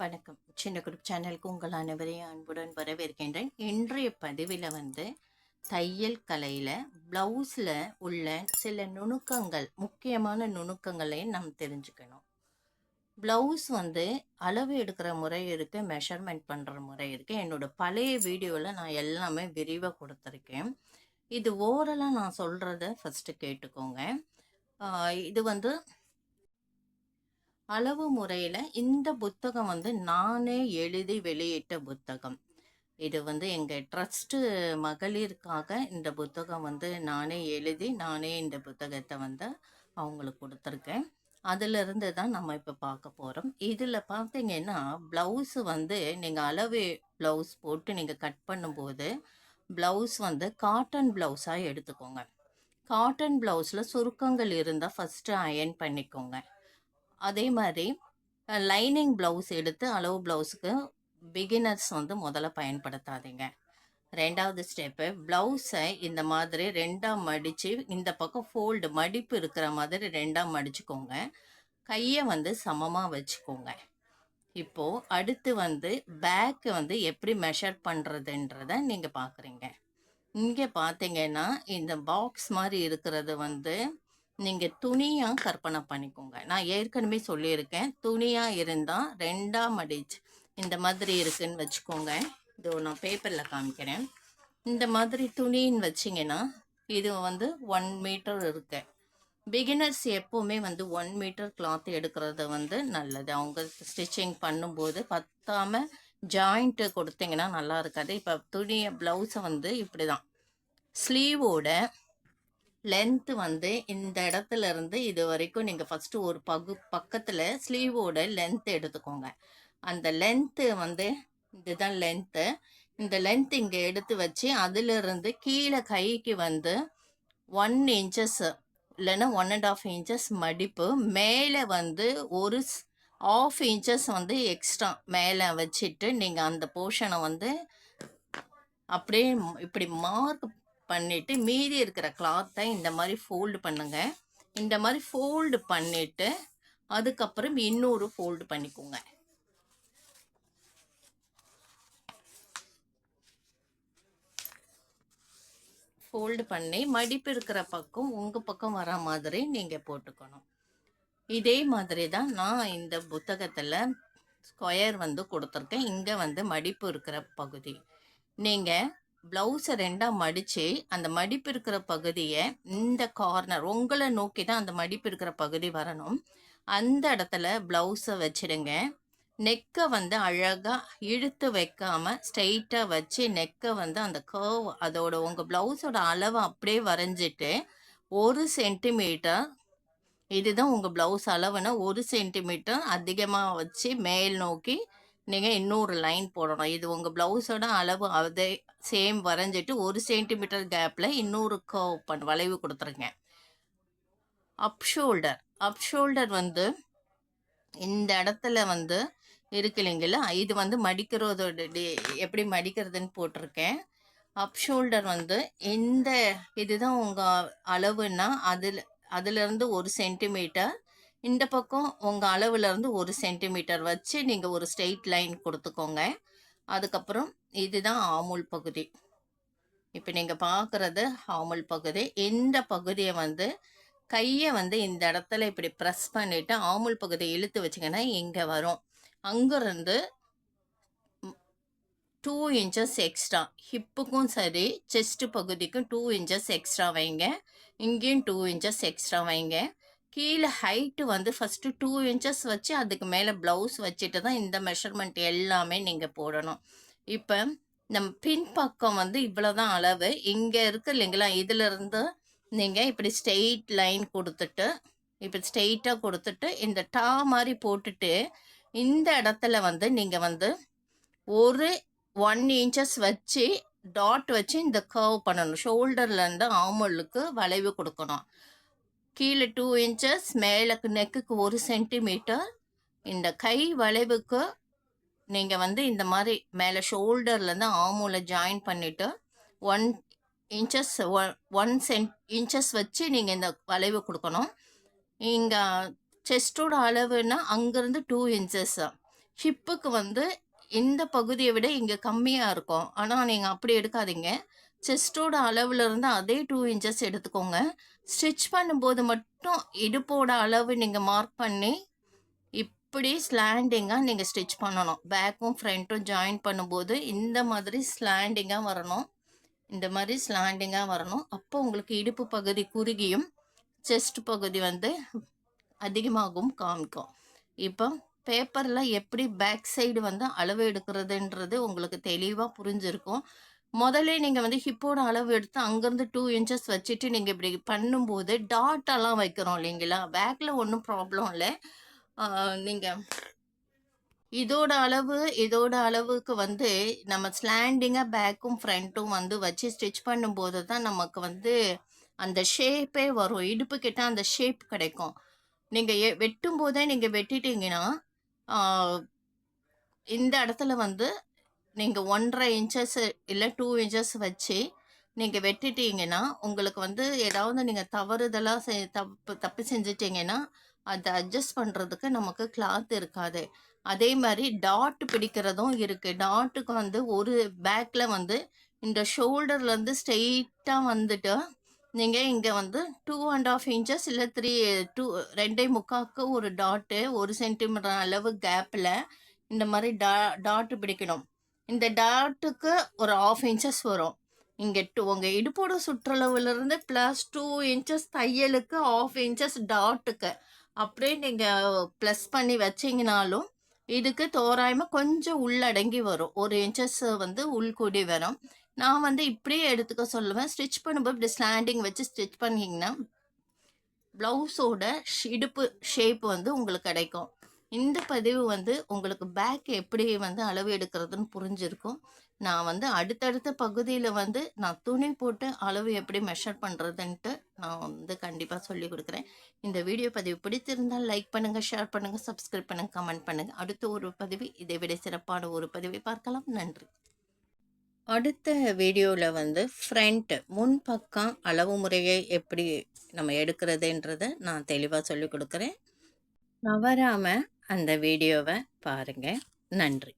வணக்கம். சின்ன குரூப் சேனலுக்கு உங்கள் அனைவரையும் அன்புடன் வரவேற்கின்றேன். இன்றைய பதிவில் வந்து தையல் கலையில் ப்ளவுஸில் உள்ள சில நுணுக்கங்கள் முக்கியமான நுணுக்கங்களையும் நாம் தெரிஞ்சுக்கணும். ப்ளவுஸ் வந்து அளவு எடுக்கிற முறை இருக்குது மெஷர்மெண்ட் பண்ணுற முறை இருக்குது என்னோட பழைய வீடியோவில் நான் எல்லாமே விரிவாக கொடுத்துருக்கேன். இது ஓரலாக நான் சொல்கிறத ஃபஸ்ட்டு கேட்டுக்கோங்க. இது வந்து அளவு முறையில் இந்த புத்தகம் வந்து நானே எழுதி வெளியிட்ட புத்தகம். இது வந்து எங்கள் ட்ரஸ்ட்டு மகளிருக்காக இந்த புத்தகம் வந்து நானே எழுதி நானே இந்த புத்தகத்தை வந்து அவங்களுக்கு கொடுத்துருக்கேன். அதிலிருந்து தான் நம்ம இப்போ பார்க்க போகிறோம் இதில் பார்த்தீங்கன்னா ப்ளவுஸு வந்து நீங்கள் அளவு ப்ளவுஸ் போட்டு நீங்கள் கட் பண்ணும்போது ப்ளவுஸ் வந்து காட்டன் ப்ளவுஸாக எடுத்துக்கோங்க. காட்டன் ப்ளவுஸில் சுருக்கங்கள் இருந்தால் ஃபஸ்ட்டு அயன் பண்ணிக்கோங்க. அதே மாதிரி லைனிங் ப்ளவுஸ் எடுத்து அளவு ப்ளவுஸுக்கு பிகினர்ஸ் வந்து முதல்ல பயன்படுத்தாதீங்க. ரெண்டாவது ஸ்டெப்பு ப்ளவுஸை இந்த மாதிரி ரெண்டாக மடித்து இந்த பக்கம் ஃபோல்டு மடிப்பு இருக்கிற மாதிரி ரெண்டாக மடிச்சுக்கோங்க. கையை வந்து சமமாக வச்சுக்கோங்க. இப்போது அடுத்து வந்து பேக்கு வந்து எப்படி மெஷர் பண்ணுறதுன்றத நீங்கள் பார்க்குறீங்க இங்கே பார்த்தீங்கன்னா இந்த பாக்ஸ் மாதிரி இருக்கிறது வந்து நீங்கள் துணியாக கற்பனை பண்ணிக்கோங்க. நான் ஏற்கனவே சொல்லியிருக்கேன். துணியாக இருந்தால் ரெண்டாக மடிச்சு இந்த மாதிரி இருக்குன்னு வச்சுக்கோங்க. இதோ நான் பேப்பரில் காமிக்கிறேன். இந்த மாதிரி துணின்னு வச்சிங்கன்னா இது வந்து ஒன் மீட்டர் இருக்கு. பிகினர்ஸ் எப்போவுமே வந்து ஒன் மீட்டர் கிளாத் எடுக்கிறது வந்து நல்லது. அவங்க ஸ்டிச்சிங் பண்ணும்போது பத்தாமல் ஜாயிண்ட்டு கொடுத்தீங்கன்னா நல்லா இருக்காது. இப்போ துணியை ப்ளவுஸை வந்து இப்படி தான் ஸ்லீவோட லென்த்து வந்து இந்த இடத்துல இருந்து இது வரைக்கும் நீங்கள் ஃபஸ்ட்டு ஒரு பகு பக்கத்தில் ஸ்லீவோட லென்த் எடுத்துக்கோங்க. அந்த லென்த்து வந்து இதுதான் லென்த்து இந்த லென்த் இங்கே எடுத்து வச்சு அதிலிருந்து கீழே கைக்கு வந்து ஒன் இன்ச்சஸ் இல்லைன்னா ஒன் அண்ட் ஆஃப் இன்ச்சஸ் மடிப்பு. மேலே வந்து ஒரு ஆஃப் இன்ச்சஸ் வந்து எக்ஸ்ட்ரா மேலே வச்சுட்டு நீங்கள் அந்த போர்ஷனை வந்து அப்படியே இப்படி மார்க் பண்ணிவிட்டு மீதி இருக்கிற கிளாத்தை இந்த மாதிரி ஃபோல்டு பண்ணுங்க. இந்த மாதிரி ஃபோல்டு பண்ணிவிட்டு அதுக்கப்புறம் இன்னொரு ஃபோல்டு பண்ணிக்கோங்க. ஃபோல்டு பண்ணி மடிப்பு இருக்கிற பக்கம் உங்கள் பக்கம் வர மாதிரி நீங்கள் போட்டுக்கணும். இதே மாதிரி தான் நான் இந்த புத்தகத்தில் ஸ்கொயர் வந்து கொடுத்துருக்கேன். இங்கே வந்து மடிப்பு இருக்கிற பகுதி. நீங்கள் ப்ளவுஸை ரெண்டாக மடித்து அந்த மடிப்பு இருக்கிற பகுதியை இந்த கார்னர் உங்களை நோக்கி தான் அந்த மடிப்பு இருக்கிற பகுதி வரணும். அந்த இடத்துல ப்ளவுஸை வச்சுடுங்க. நெக்கை வந்து அழகாக இழுத்து வைக்காம ஸ்ட்ரைட்டாக வச்சு நெக்கை வந்து அந்த கர்வ் அதோட உங்கள் ப்ளவுஸோட அளவை அப்படியே வரைஞ்சிட்டு ஒரு சென்டிமீட்டர் இதுதான் உங்கள் ப்ளவுஸ் அளவுனா ஒரு சென்டிமீட்டர் அதிகமாக வச்சு மேல் நோக்கி நீங்கள் இன்னொரு லைன் போடணும். இது உங்கள் ப்ளவுஸோட அளவு அதே சேம் வரைஞ்சிட்டு ஒரு சென்டிமீட்டர் கேப்பில் இன்னொரு கவ் பண் வளைவு கொடுத்துருங்க. அப் ஷோல்டர் அப் ஷோல்டர் வந்து இந்த இடத்துல வந்து இருக்கு இல்லைங்களா? இது வந்து மடிக்கிறதோட எப்படி மடிக்கிறதுன்னு போட்டிருக்கேன். அப் ஷோல்டர் வந்து இந்த இதுதான் உங்கள் அளவுன்னா அதில் அதிலிருந்து ஒரு சென்டிமீட்டர் இந்த பக்கம் உங்கள் அளவுலேருந்து ஒரு சென்டிமீட்டர் வச்சு நீங்கள் ஒரு ஸ்ட்ரெயிட் லைன் கொடுத்துக்கோங்க. அதுக்கப்புறம் இதுதான் ஆமுல் பகுதி. இப்போ நீங்கள் பார்க்குறது ஆமுல் பகுதி. இந்த பகுதியை வந்து கையை வந்து இந்த இடத்துல இப்படி ப்ரெஸ் பண்ணிவிட்டு ஆமுல் பகுதியை இழுத்து வச்சிங்கன்னா இங்கே வரும். அங்கேருந்து டூ இன்ச்சஸ் எக்ஸ்ட்ரா ஹிப்புக்கும் சரி செஸ்ட் பகுதிக்கும் டூ இன்ச்சஸ் எக்ஸ்ட்ரா வைங்க. இங்கேயும் டூ இன்ச்சஸ் எக்ஸ்ட்ரா வைங்க. கீழே ஹைட்டு வந்து ஃபஸ்ட்டு டூ இன்ச்சஸ் வச்சு அதுக்கு மேலே ப்ளவுஸ் வச்சுட்டு தான் இந்த மெஷர்மெண்ட் எல்லாமே நீங்கள் போடணும். இப்போ நம்ம பின்பக்கம் வந்து இவ்வளோ தான் அளவு. இங்கே இருக்கு இல்லைங்களா? இதிலிருந்து நீங்கள் இப்படி ஸ்ட்ரெயிட் லைன் கொடுத்துட்டு இப்படி ஸ்ட்ரெயிட்டாக கொடுத்துட்டு இந்த டா மாதிரி போட்டுட்டு இந்த இடத்துல வந்து நீங்கள் வந்து ஒரு ஒன் இன்ச்சஸ் வச்சு டாட் வச்சு இந்த கர்வ் பண்ணணும். ஷோல்டர்லேருந்து ஆமலுக்கு வளைவு கொடுக்கணும். கீழே டூ இன்ச்சஸ் மேலே நெக்குக்கு ஒரு சென்டிமீட்டர் இந்த கை வளைவுக்கு நீங்கள் வந்து இந்த மாதிரி மேலே ஷோல்டர்லேருந்து ஆமூல ஜாயின் பண்ணிவிட்டு one inches one send inches வச்சு நீங்கள் இந்த வளைவு கொடுக்கணும். இங்கே செஸ்டோட அளவுன்னா அங்கேருந்து டூ இன்ச்சஸ் ஹிப்புக்கு வந்து இந்த பகுதியை விட இங்கே கம்மியாக இருக்கும். ஆனால் நீங்கள் அப்படி எடுக்காதீங்க. செஸ்டோட அளவில் இருந்து அதே டூ இன்ச்சஸ் எடுத்துக்கோங்க. ஸ்டிச் பண்ணும்போது மட்டும் இடுப்போட அளவு நீங்கள் மார்க் பண்ணி இப்படி ஸ்லாண்டிங்காக நீங்கள் ஸ்டிச் பண்ணணும். பேக்கும் ஃப்ரண்ட்டும் ஜாயின் பண்ணும்போது இந்த மாதிரி ஸ்லாண்டிங்காக வரணும். இந்த மாதிரி ஸ்லாண்டிங்காக வரணும். அப்போ உங்களுக்கு இடுப்பு பகுதி குறுகியும் செஸ்ட் பகுதி வந்து அதிகமாகவும் காமிக்கும். இப்போ பேப்பரில் எப்படி பேக் சைடு வந்து அளவு எடுக்கிறதுன்றது உங்களுக்கு தெளிவாக புரிஞ்சிருக்கும். முதல்ல நீங்கள் வந்து ஹிப்போட அளவு எடுத்து அங்கேருந்து டூ இன்ச்சஸ் வச்சுட்டு நீங்கள் இப்படி பண்ணும்போது டாட்டெல்லாம் வைக்கிறோம் இல்லைங்களா? பேக்கில் ஒன்றும் ப்ராப்ளம் இல்லை. நீங்கள் இதோட அளவு இதோட அளவுக்கு வந்து நம்ம ஸ்லாண்டிங்காக பேக்கும் ஃப்ரண்ட்டும் வந்து வச்சு ஸ்டிச் பண்ணும்போது தான் நமக்கு வந்து அந்த ஷேப்பே வரும். இடுப்பு கிட்ட அந்த ஷேப் கிடைக்கும். நீங்கள் வெட்டும் போதே நீங்கள் வெட்டிட்டீங்கன்னா இந்த இடத்துல வந்து நீங்கள் ஒன்றரை இன்ச்சஸ் இல்லை டூ இன்ச்சஸ் வச்சு நீங்கள் வெட்டிட்டீங்கன்னா உங்களுக்கு வந்து ஏதாவது நீங்கள் தவறுதலாக செ தப்பு தப்பு செஞ்சிட்டிங்கன்னா அதை அட்ஜஸ்ட் பண்ணுறதுக்கு நமக்கு கிளாத் இருக்காது. அதே மாதிரி டாட் பிடிக்கிறதும் இருக்குது டாட்டுக்கு வந்து ஒரு பேக்கில் வந்து இந்த ஷோல்டர்லேருந்து ஸ்ட்ரெயிட்டாக வந்துட்டு நீங்கள் இங்கே வந்து டூ அண்ட் ஆஃப் இன்ச்சஸ் இல்லை த்ரீ டூ ரெண்டே முக்காக்கு ஒரு டாட்டு ஒரு சென்டிமீட்டர் அளவு கேப்பில் இந்த மாதிரி டா டாட்டு பிடிக்கணும். இந்த டாட்டுக்கு ஒரு ஆஃப் இன்ச்சஸ் வரும். இங்கே டூ உங்கள் இடுப்போட சுற்றளவுலேருந்து ப்ளஸ் டூ இன்ச்சஸ் தையலுக்கு ஆஃப் இன்ச்சஸ் டாட்டுக்கு. அப்படியே நீங்கள் ப்ளஸ் பண்ணி வச்சிங்கனாலும் இதுக்கு தோராயமாக கொஞ்சம் உள்ளடங்கி வரும். ஒரு இன்ச்சஸ் வந்து உள்கூடி வரும். நான் வந்து இப்படியே எடுத்துக்க சொல்லுவேன். ஸ்டிச் பண்ணும்போது இப்படி ஸ்லாண்டிங் வச்சு ஸ்டிச் பண்ணிங்கன்னா ப்ளவுஸோட இடுப்பு ஷேப் வந்து உங்களுக்கு கிடைக்கும். இந்த பதிவு வந்து உங்களுக்கு பேக் எப்படி வந்து அளவு எடுக்கிறதுன்னு புரிஞ்சிருக்கும். நான் வந்து அடுத்தடுத்த பகுதியில் வந்து நான் துணி போட்டு அளவு எப்படி மெஷர் பண்ணுறதுன்ட்டு நான் வந்து கண்டிப்பாக சொல்லி கொடுக்குறேன். இந்த வீடியோ பதிவு பிடித்திருந்தால் லைக் பண்ணுங்கள் ஷேர் பண்ணுங்கள் சப்ஸ்கிரைப் பண்ணுங்கள் கமெண்ட் பண்ணுங்கள் அடுத்த ஒரு பதிவு இதை விட சிறப்பான ஒரு பதிவை பார்க்கலாம். நன்றி. அடுத்த வீடியோவில் வந்து ஃப்ரண்ட் முன் பக்கம் அளவு முறையை எப்படி நம்ம எடுக்கிறதுன்றதை நான் தெளிவாக சொல்லி கொடுக்குறேன். தவறாமல் அந்த வீடியோவை பாருங்கள் நன்றி.